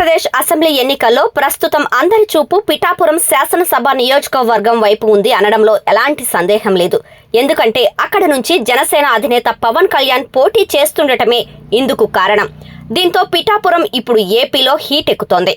Andhra Pradesh assembly ఎన్నికల్లో ప్రస్తుతం అందరి చూపు పిఠాపురం శాసనసభ నియోజకవర్గం వైపు ఉంది అనడంలో ఎలాంటి సందేహం లేదు. ఎందుకంటే అక్కడ నుంచి జనసేన అధినేత పవన్ కళ్యాణ్ పోటీ చేస్తుండటమే ఇందుకు కారణం. దీంతో పిఠాపురం ఇప్పుడు ఏపీలో హీట్ ఎక్కుతోంది.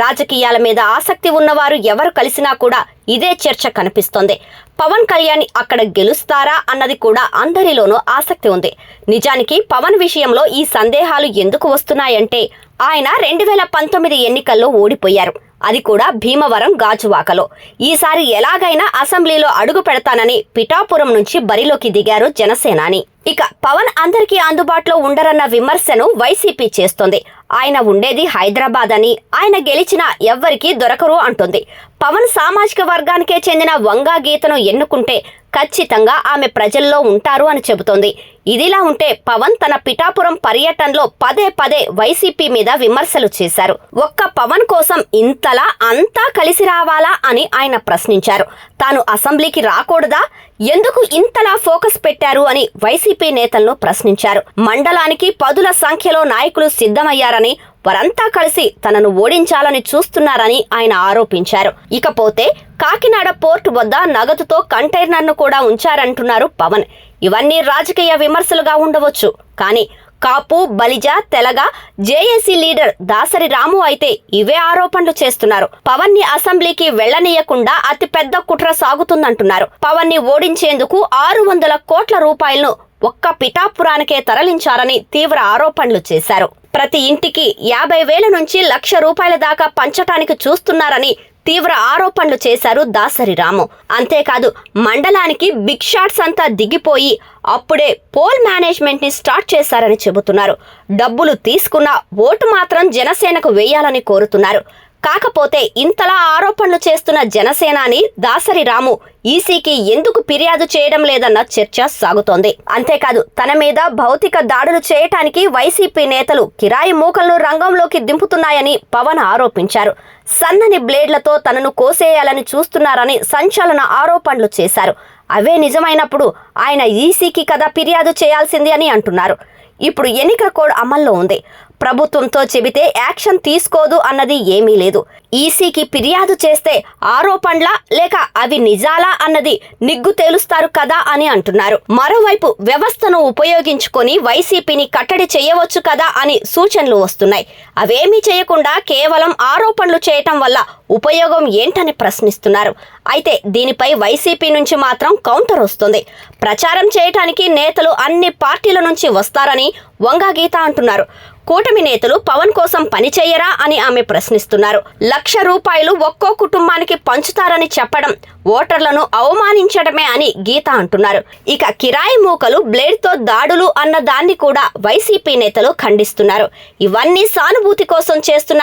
రాజకీయాల మీద ఆసక్తి ఉన్నవారు ఎవరు కలిసినా కూడా ఇదే చర్చ కనిపిస్తోంది. పవన్ కళ్యాణ్ అక్కడ గెలుస్తారా అన్నది కూడా అందరిలోనూ ఆసక్తి ఉంది. నిజానికి పవన్ విషయంలో ఈ సందేహాలు ఎందుకు వస్తున్నాయంటే ఆయన రెండు వేల పంతొమ్మిది ఎన్నికల్లో ఓడిపోయారు. అది కూడా భీమవరం గాజువాకలో. ఈసారి ఎలాగైనా అసెంబ్లీలో అడుగు పెడతానని పిఠాపురం నుంచి బరిలోకి దిగారు జనసేనాని. ఇక పవన్ అందరికీ అందుబాటులో ఉండరన్న విమర్శను వైసీపీ చేస్తోంది. ఆయన ఉండేది హైదరాబాద్ అని ఆయన గెలిచిన ఎవ్వరికీ దొరకరు అంటుంది. పవన్ సామాజిక వర్గానికే చెందిన వంగా గీతను ఎన్నుకుంటే ఖచ్చితంగా ఆమె ప్రజల్లో ఉంటారు అని చెబుతోంది. ఇదిలా ఉంటే పవన్ తన పిఠాపురం పర్యటనలో పదే పదే వైసీపీ మీద విమర్శలు చేశారు. ఒక్క పవన్ కోసం ఇంతలా అంతా కలిసి రావాలా అని ఆయన ప్రశ్నించారు. తాను అసెంబ్లీకి రాకూడదా? ఎందుకు ఇంతలా ఫోకస్ పెట్టారు అని వైసీపీ నేతలను ప్రశ్నించారు. మండలానికి పదుల సంఖ్యలో నాయకులు సిద్ధమయ్యారని వారంతా కలిసి తనను ఓడించాలని చూస్తున్నారని ఆయన ఆరోపించారు. ఇకపోతే కాకినాడ పోర్టు వద్ద నగదుతో కంటైనర్ను కూడా ఉంచారంటున్నారు పవన్. ఇవన్నీ రాజకీయ విమర్శలుగా ఉండవచ్చు. కానీ కాపు బలిజ తెలగ జేఏసీ లీడర్ దాసరి రాము అయితే ఇవే ఆరోపణలు చేస్తున్నారు. పవన్ని అసెంబ్లీకి వెళ్ళనీయకుండా అతి పెద్ద కుట్ర సాగుతుందంటున్నారు. పవన్ని ఓడించేందుకు ఆరు వందల కోట్ల రూపాయలను ఒక్క పిఠాపురానికే తరలించారని తీవ్ర ఆరోపణలు చేశారు. ప్రతి ఇంటికి యాభై వేల నుంచి లక్ష రూపాయల దాకా పంచటానికి చూస్తున్నారని తీవ్ర ఆరోపణలు చేశారు దాసరి రాము. అంతేకాదు మండలానికి బిగ్ షాట్స్ అంతా దిగిపోయి అప్పుడే పోల్ మేనేజ్మెంట్ని స్టార్ట్ చేశారని చెబుతున్నారు. డబ్బులు తీసుకున్న ఓటు మాత్రం జనసేనకు వేయాలని కోరుతున్నారు. కాకపోతే ఇంతలా ఆరోపణలు చేస్తున్న జనసేనాని దాసరి రాము ఈసీకి ఎందుకు ఫిర్యాదు చేయడం లేదన్న చర్చ సాగుతోంది. అంతేకాదు తన మీద భౌతిక దాడులు చేయటానికి వైసీపీ నేతలు కిరాయి మూకలను రంగంలోకి దింపుతున్నాయని పవన్ ఆరోపించారు. సన్నని బ్లేడ్లతో తనను కోసేయాలని చూస్తున్నారని సంచలన ఆరోపణలు చేశారు. అవే నిజమైనప్పుడు ఆయన ఈసీకి కదా ఫిర్యాదు చేయాల్సింది అని అంటున్నారు. ఇప్పుడు ఎన్నికల కోడ్ అమల్లో ఉంది. ప్రభుత్వంతో చెబితే యాక్షన్ తీసుకోదు అన్నది ఏమీ లేదు. ఈసీకి ఫిర్యాదు చేస్తే ఆరోపణలా లేక అవి నిజాలా అన్నది నిగ్గు తేలుస్తారు కదా అని అంటున్నారు. మరోవైపు వ్యవస్థను ఉపయోగించుకొని వైసీపీని కట్టడి చేయవచ్చు కదా అని సూచనలు వస్తున్నాయి. అవేమీ చేయకుండా కేవలం ఆరోపణలు చేయటం వల్ల ఉపయోగం ఏంటని ప్రశ్నిస్తున్నారు. అయితే దీనిపై వైసీపీ నుంచి మాత్రం కౌంటర్ వస్తుంది. ప్రచారం చేయటానికి నేతలు అన్ని పార్టీల నుంచి వస్తారని নেই వంగా గీత అంటున్నారు. కూటమి నేతలు పవన్ కోసం పనిచేయరా అని ఆమె ప్రశ్నిస్తున్నారు. లక్ష రూపాయలు ఒక్కో కుటుంబానికి పంచుతారని చెప్పడం ఓటర్లను అవమానించడమే అని గీత అంటున్నారు. ఇక కిరాయి మూకలు బ్లేడ్తో దాడులు అన్న దాన్ని కూడా వైసీపీ నేతలు ఖండిస్తున్నారు. ఇవన్నీ సానుభూతి కోసం చేస్తున్న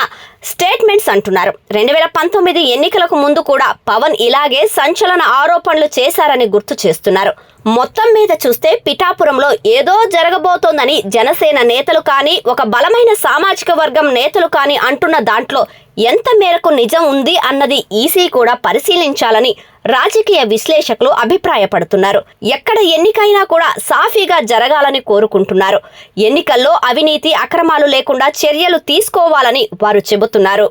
స్టేట్మెంట్స్ అంటున్నారు. రెండు వేల పంతొమ్మిది ఎన్నికలకు ముందు కూడా పవన్ ఇలాగే సంచలన ఆరోపణలు చేశారని గుర్తు చేస్తున్నారు. మొత్తం మీద చూస్తే పిఠాపురంలో ఏదో జరగబోతోందని జనసేన నేతలు కానీ ఒక బలమైన సామాజిక వర్గం నేతలు కానీ అంటున్న దాంట్లో ఎంత మేరకు నిజం ఉంది అన్నది ఈసీ కూడా పరిశీలించాలని రాజకీయ విశ్లేషకులు అభిప్రాయపడుతున్నారు. ఎక్కడ ఎన్నికైనా కూడా సాఫీగా జరగాలని కోరుకుంటున్నారు. ఎన్నికల్లో అవినీతి అక్రమాలు లేకుండా చర్యలు తీసుకోవాలని వారు చెబుతున్నారు.